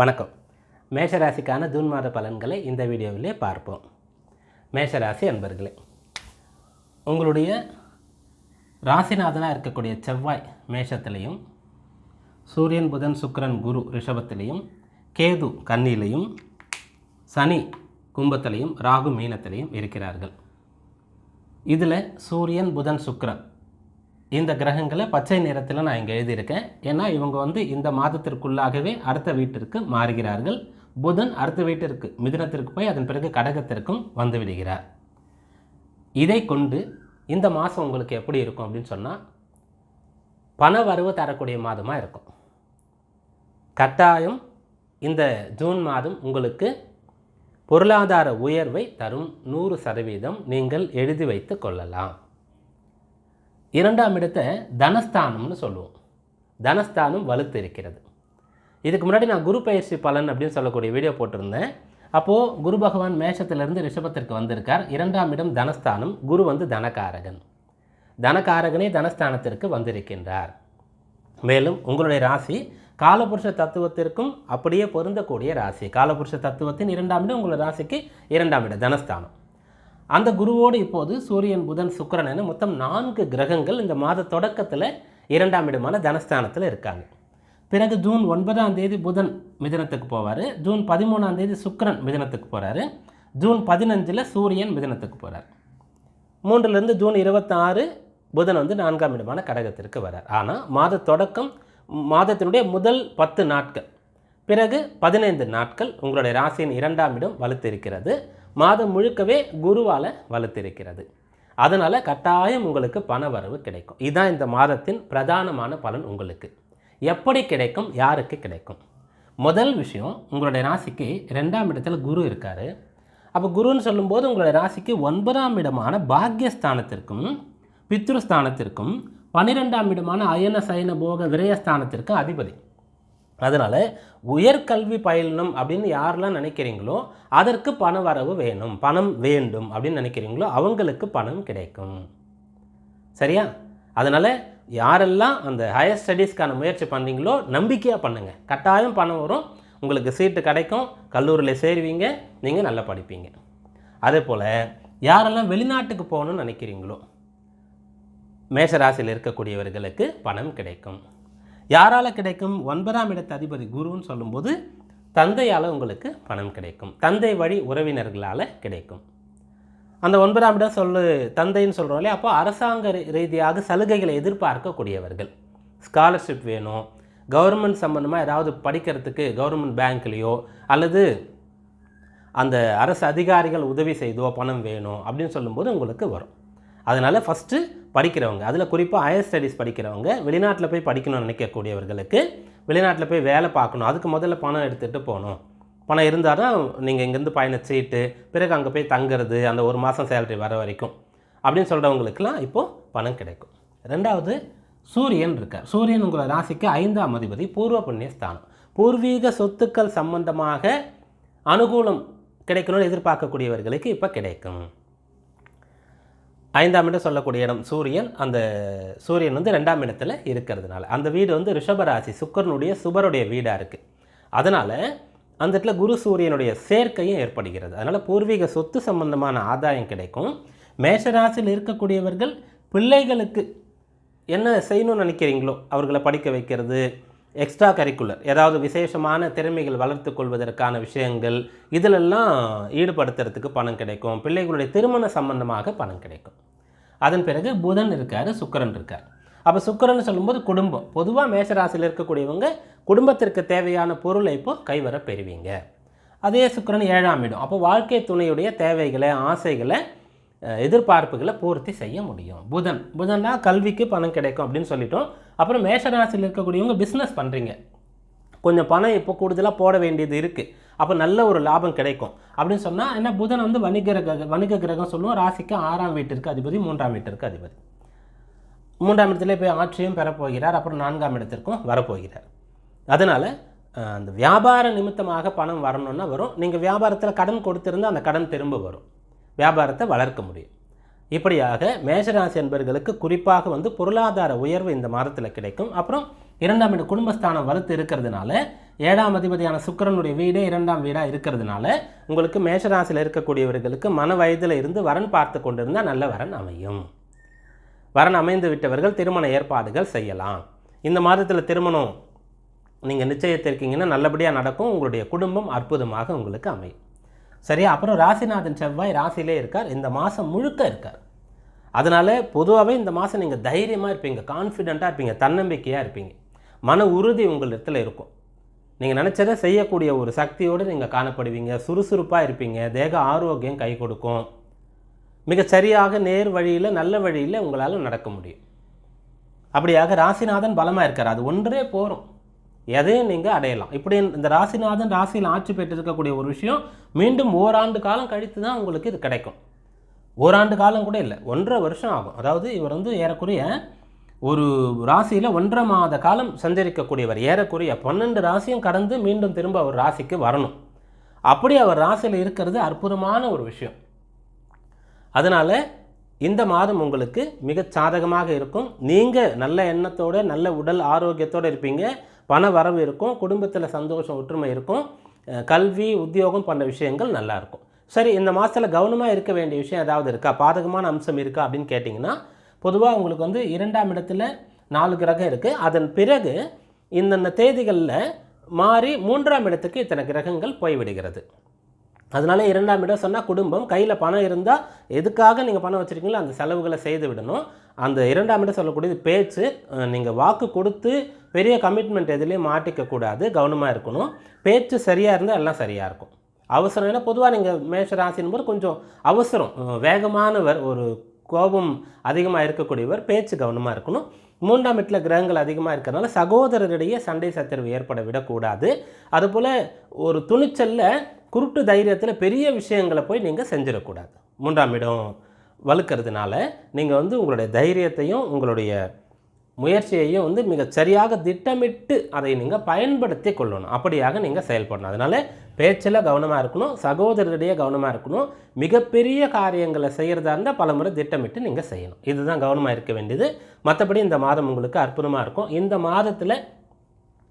வணக்கம். மேஷராசிக்கான ஜூன் மாத பலன்களை இந்த வீடியோவிலே பார்ப்போம். மேஷராசி அன்பர்களே உங்களுடைய ராசிநாதனாக இருக்கக்கூடிய செவ்வாய் மேஷத்திலையும் சூரியன் புதன் சுக்கரன் குரு ரிஷபத்திலையும் கேது கன்னியிலையும் சனி கும்பத்திலையும் ராகு மீனத்திலையும் இருக்கிறார்கள். இதில் சூரியன் புதன் சுக்கரன் இந்த கிரகங்களை பச்சை நிறத்தில் நான் இங்கே எழுதியிருக்கேன். ஏன்னா இவங்க வந்து இந்த மாதத்திற்குள்ளாகவே அடுத்த வீட்டிற்கு மாறுகிறார்கள். புதன் அடுத்த வீட்டிற்கு மிதுனத்திற்கு போய் அதன் பிறகு கடகத்திற்கும் வந்துவிடுகிறார் இதை கொண்டு இந்த மாதம் உங்களுக்கு எப்படி இருக்கும் அப்படின்னு சொன்னால் பண வரவு தரக்கூடிய மாதமாக இருக்கும். கட்டாயம் இந்த ஜூன் மாதம் உங்களுக்கு பொருளாதார உயர்வை தரும் நூறு சதவீதம் நீங்கள் எழுதி வைத்து கொள்ளலாம். இரண்டாம் இடத்தை தனஸ்தானம்னு சொல்லுவோம். தனஸ்தானம் வலுத்து இருக்கிறது இதுக்கு முன்னாடி நான் குரு பயிற்சி பலன் அப்படின்னு சொல்லக்கூடிய வீடியோ போட்டிருந்தேன். அப்போது குரு பகவான் மேஷத்திலிருந்து ரிஷபத்திற்கு வந்திருக்கார். இரண்டாம் இடம் தனஸ்தானம். குரு வந்து தனகாரகன். தனகாரகனே தனஸ்தானத்திற்கு வந்திருக்கின்றார். மேலும் உங்களுடைய ராசி காலபுருஷ தத்துவத்திற்கும் அப்படியே பொருந்தக்கூடிய ராசி. காலபுருஷ தத்துவத்தின் இரண்டாம் இடம் உங்களுடைய ராசிக்கு இரண்டாம் இடம் தனஸ்தானம். அந்த குருவோடு இப்போது சூரியன் புதன் சுக்கரன் என மொத்தம் நான்கு கிரகங்கள் இந்த மாத தொடக்கத்தில் இரண்டாம் இடமான தனஸ்தானத்தில் இருக்காங்க. பிறகு ஜூன் ஒன்பதாம் தேதி புதன் மிதனத்துக்கு போவார். ஜூன் பதிமூணாம் தேதி சுக்கரன் மிதனத்துக்கு போகிறாரு ஜூன் பதினஞ்சில் சூரியன் மிதனத்துக்கு போகிறார் மூன்றுலேருந்து ஜூன் இருபத்தாறு புதன் வந்து நான்காம் இடமான கடகத்திற்கு வரார். ஆனால் மாத தொடக்கம் மாதத்தினுடைய முதல் பத்து நாட்கள். பிறகு பதினைந்து நாட்கள் உங்களுடைய ராசியின் இரண்டாம் இடம் வலுத்திருக்கிறது. மாதம் முழுக்கவே குருவால் வலுத்திருக்கிறது. அதனால் கட்டாயம் உங்களுக்கு பண வரவு கிடைக்கும். இதுதான் இந்த மாதத்தின் பிரதானமான பலன் உங்களுக்கு. எப்படி கிடைக்கும்? யாருக்கு கிடைக்கும்? முதல் விஷயம் உங்களுடைய ராசிக்கு ரெண்டாம் இடத்துல குரு இருக்கார். அப்போ குருன்னு சொல்லும்போது உங்களுடைய ராசிக்கு ஒன்பதாம் இடமான பாக்யஸ்தானத்திற்கும் பித்ருஸ்தானத்திற்கும் பன்னிரெண்டாம் இடமான அயன சயன போக விரயஸ்தானத்திற்கும் அதிபதி. அதனால் உயர்கல்வி பயிலணும் அப்படின்னு யாரெல்லாம் நினைக்கிறீங்களோ அதற்கு பண வரவு வேணும். பணம் வேண்டும் அப்படின்னு நினைக்கிறீங்களோ அவங்களுக்கு பணம் கிடைக்கும். சரியா? அதனால் யாரெல்லாம் அந்த ஹையர் ஸ்டடீஸ்க்கான முயற்சி பண்ணுறீங்களோ நம்பிக்கையாக பண்ணுங்கள் கட்டாயம் பணம் வரும். உங்களுக்கு சீட்டு கிடைக்கும். கல்லூரியில் சேருவீங்க. நீங்கள் நல்லா படிப்பீங்க. அதே போல் யாரெல்லாம் வெளிநாட்டுக்கு போகணும்னு நினைக்கிறீங்களோ மேஷராசியில் இருக்கக்கூடியவர்களுக்கு பணம் கிடைக்கும். யாரால் கிடைக்கும்? ஒன்பதாம் இடத்து அதிபதி குருன்னு சொல்லும்போது தந்தையால் உங்களுக்கு பணம் கிடைக்கும். தந்தை வழி உறவினர்களால் கிடைக்கும். அந்த ஒன்பதாம் இடம் சொல்லு தந்தைன்னு சொல்கிறோம் இல்லையா? அப்போ அரசாங்க ரீதியாக சலுகைகளை எதிர்பார்க்கக்கூடியவர்கள். ஸ்காலர்ஷிப் வேணும். கவர்மெண்ட் சம்மந்தமாக ஏதாவது படிக்கிறதுக்கு கவர்மெண்ட் பேங்க்லேயோ அல்லது அந்த அரசு அதிகாரிகள் உதவி செய்தோ பணம் வேணும் அப்படின்னு சொல்லும்போது உங்களுக்கு வரும். அதனால் ஃபஸ்ட்டு படிக்கிறவங்க அதில் குறிப்பாக ஹையர் ஸ்டடீஸ் படிக்கிறவங்க வெளிநாட்டில் போய் படிக்கணும்னு நினைக்கக்கூடியவர்களுக்கு வெளிநாட்டில் போய் வேலை பார்க்கணும். அதுக்கு முதல்ல பணம் எடுத்துகிட்டு போகணும். பணம் இருந்தால் தான் நீங்கள் இங்கேருந்து பயண சீட்டு பிறகு அங்கே போய் தங்குறது அந்த ஒரு மாதம் சேலரி வர வரைக்கும் அப்படின்னு சொல்கிறவங்களுக்குலாம் இப்போது பணம் கிடைக்கும். ரெண்டாவது சூரியன் இருக்கார். சூரியன் உங்கள் ராசிக்கு ஐந்தாம் அதிபதி பூர்வ புண்ணிய ஸ்தானம். பூர்வீக சொத்துக்கள் சம்பந்தமாக அனுகூலம் கிடைக்கணும்னு எதிர்பார்க்கக்கூடியவர்களுக்கு இப்போ கிடைக்கும். ஐந்தாம் இடம் சொல்லக்கூடிய இடம் சூரியன். அந்த சூரியன் வந்து ரெண்டாம் இடத்துல இருக்கிறதுனால. அந்த வீடு வந்து ரிஷபராசி சுக்கரனுடைய சுபருடைய வீடாக இருக்குது அதனால் அந்த இடத்துல குரு சூரியனுடைய சேர்க்கையும் ஏற்படுகிறது. அதனால் பூர்வீக சொத்து சம்பந்தமான ஆதாயம் கிடைக்கும். மேஷராசியில் இருக்கக்கூடியவர்கள் பிள்ளைகளுக்கு என்ன செய்யணும்னு நினைக்கிறீங்களோ அவர்களை படிக்க வைக்கிறது எக்ஸ்ட்ரா கரிக்குலர் ஏதாவது விசேஷமான திறமைகள் வளர்த்து கொள்வதற்கான விஷயங்கள் இதிலெல்லாம் ஈடுபடுத்துறதுக்கு பணம் கிடைக்கும். பிள்ளைகளுடைய திருமண சம்பந்தமாக பணம் கிடைக்கும். அதன் பிறகு புதன் இருக்கார் சுக்கிரன் இருக்கார். அப்போ சுக்கரன் சொல்லும்போது குடும்பம். பொதுவாக மேஷராசியில் இருக்கக்கூடியவங்க குடும்பத்திற்கு தேவையான பொருளை இப்போ கைவர பெறுவீங்க. அதே சுக்கிரன் ஏழாம் இடம். அப்போ வாழ்க்கை துணையுடைய தேவைகளை ஆசைகளை எதிர்பார்ப்புகளை பூர்த்தி செய்ய முடியும். புதன். புதன்னா கல்விக்கு பணம் கிடைக்கும் அப்படின்னு சொல்லிட்டோம். அப்புறம் மேஷராசியில் இருக்கக்கூடியவங்க பிஸ்னஸ் பண்ணுறீங்க கொஞ்சம் பணம் இப்போ கூடுதலாக போட வேண்டியது இருக்குது அப்போ நல்ல ஒரு லாபம் கிடைக்கும். அப்படின்னு சொன்னால் என்ன புதன் வந்து வணிக கிரக வணிக கிரகம் சொல்லுவோம் ராசிக்கு ஆறாம் வீட்டிற்கு அதிபதி மூன்றாம் வீட்டிற்கு அதிபதி. மூன்றாம் இடத்துல போய் ஆட்சியும் பெறப்போகிறார் அப்புறம் நான்காம் இடத்திற்கும் வரப்போகிறார். அதனால் அந்த வியாபார நிமித்தமாக பணம் வரணும்னா வரும். நீங்கள் வியாபாரத்தில் கடன் கொடுத்திருந்தா அந்த கடன் திரும்ப வரும். வியாபாரத்தை வளர்க்க முடியும். இப்படியாக மேஷராசி என்பவர்களுக்கு குறிப்பாக வந்து பொருளாதார உயர்வு இந்த மாதத்தில் கிடைக்கும். அப்புறம் இரண்டாம் வீடு குடும்பஸ்தானம் வலுத்து இருக்கிறதுனால ஏழாம் அதிபதியான சுக்கிரனுடைய வீடே இரண்டாம் வீடாக இருக்கிறதுனால உங்களுக்கு மேஷராசியில் இருக்கக்கூடியவர்களுக்கு மன வயதில் இருந்து வரன் பார்த்து கொண்டிருந்தால் நல்ல வரன் அமையும். வரன் அமைந்து விட்டவர்கள் திருமண ஏற்பாடுகள் செய்யலாம். இந்த மாதத்தில் திருமணம் நீங்கள் நிச்சயத்திருக்கீங்கன்னா நல்லபடியாக நடக்கும். உங்களுடைய குடும்பம் அற்புதமாக உங்களுக்கு அமையும். சரியா? அப்புறம் ராசிநாதன் செவ்வாய் ராசியிலே இருக்கார். இந்த மாதம் முழுக்க இருக்கார். அதனால் பொதுவாகவே இந்த மாதம் நீங்கள் தைரியமாக இருப்பீங்க. கான்ஃபிடெண்ட்டாக இருப்பீங்க. தன்னம்பிக்கையாக இருப்பீங்க. மன உறுதி உங்களிடத்தில் இருக்கும். நீங்கள் நினச்சதை செய்யக்கூடிய ஒரு சக்தியோடு நீங்கள் காணப்படுவீங்க. சுறுசுறுப்பாக இருப்பீங்க. தேக ஆரோக்கியம் கை கொடுக்கும். மிகச் சரியாக நேர் வழியில் நல்ல வழியில் உங்களால் நடக்க முடியும். அப்படியாக ராசிநாதன் பலமாக இருக்கார். அது ஒன்றே போகிறோம் எதையும் நீங்கள் அடையலாம். இப்படி இந்த ராசிநாதன் ராசியில் ஆட்சி பெற்றிருக்கக்கூடிய ஒரு விஷயம் மீண்டும் ஓராண்டு காலம் கழித்து தான் உங்களுக்கு இது கிடைக்கும். ஓராண்டு காலம் கூட இல்லை ஒன்றரை வருஷம் ஆகும். அதாவது இவர் வந்து ஏறக்குறைய ஒரு ராசியில் ஒன்றரை மாத காலம் சஞ்சரிக்கக்கூடியவர். ஏறக்குறைய பன்னெண்டு ராசியும் கடந்து மீண்டும் திரும்ப அவர் ராசிக்கு வரணும். அப்படி அவர் ராசியில் இருக்கிறது அற்புதமான ஒரு விஷயம். அதனால் இந்த மாதம் உங்களுக்கு மிக சாதகமாக இருக்கும். நீங்கள் நல்ல எண்ணத்தோடு நல்ல உடல் ஆரோக்கியத்தோடு இருப்பீங்க. பண வரவு இருக்கும். குடும்பத்தில் சந்தோஷம் ஒற்றுமை இருக்கும். கல்வி உத்தியோகம் பண்ண விஷயங்கள் நல்லாயிருக்கும் சரி இந்த மாதத்தில் கவனமாக இருக்க வேண்டிய விஷயம் ஏதாவது இருக்கா? பாதகமான அம்சம் இருக்கா அப்படின்னு கேட்டிங்கன்னா பொதுவாக உங்களுக்கு வந்து இரண்டாம் இடத்துல நாலு கிரகம் இருக்குது அதன் பிறகு இந்தந்த தேதிகளில் மாறி மூன்றாம் இடத்துக்கு இத்தனை கிரகங்கள் போய்விடுகிறது. அதனால இரண்டாம் இடம் சொன்னால் குடும்பம் கையில் பணம் இருந்தால் எதுக்காக நீங்கள் பணம் வச்சுருக்கீங்களோ அந்த செலவுகளை செய்து விடணும். அந்த இரண்டாம் இடம் சொல்லக்கூடியது பேச்சு நீங்கள் வாக்கு கொடுத்து பெரிய கமிட்மெண்ட் எதுலேயும் மாட்டிக்க கூடாது கவனமாக இருக்கணும். பேச்சு சரியாக இருந்தால் எல்லாம் சரியாக இருக்கும். அவசரம் ஏன்னா பொதுவாக நீங்கள் மேஷ ராசின் போது கொஞ்சம் அவசரம் வேகமானவர் ஒரு கோபம் அதிகமாக இருக்கக்கூடியவர் பேச்சு கவனமாக இருக்கணும். மூன்றாம் வீட்டில் கிரகங்கள் அதிகமாக இருக்கிறதுனால சகோதரரிடையே சண்டை சச்சரவு ஏற்பட விடக்கூடாது. அதுபோல் ஒரு துணிச்சலில் குருட்டு தைரியத்தில் பெரிய விஷயங்களை போய் நீங்கள் செஞ்சிடக்கூடாது. மூன்றாம் இடம் வலுக்கிறதுனால நீங்கள் வந்து உங்களுடைய தைரியத்தையும் உங்களுடைய முயற்சியையும் வந்து மிக சரியாக திட்டமிட்டு அதை நீங்கள் பயன்படுத்தி கொள்ளணும். அப்படியாக நீங்கள் செயல்படணும். அதனால் பேச்சில் கவனமாக இருக்கணும் சகோதரரிடையே கவனமாக இருக்கணும். மிகப்பெரிய காரியங்களை செய்கிறதா இருந்தால் பலமுறை திட்டமிட்டு நீங்கள் செய்யணும். இதுதான் கவனமாக இருக்க வேண்டியது. மற்றபடி இந்த மாதம் உங்களுக்கு அற்புதமாக இருக்கும். இந்த மாதத்தில்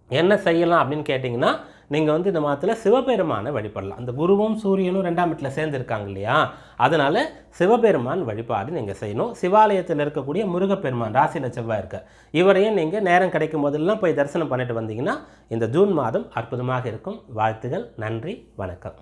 என்ன செய்யலாம் அப்படின்னு கேட்டிங்கன்னா நீங்கள் வந்து இந்த மாதத்தில் சிவபெருமானை வழிபடலாம். அந்த குருவும் சூரியனும் ரெண்டாம் வீட்டில் சேர்ந்துருக்காங்க இல்லையா? அதனால் சிவபெருமான் வழிபாடு நீங்கள் செய்யணும். சிவாலயத்தில் இருக்கக்கூடிய முருகப்பெருமான் ராசியில் செவ்வாய் இருக்க இவரையும் நீங்கள் நேரம் கிடைக்கும் போதெல்லாம் போய் தரிசனம் பண்ணிட்டு வந்தீங்கன்னா இந்த ஜூன் மாதம் அற்புதமாக இருக்கும். வாழ்த்துகள் நன்றி வணக்கம்.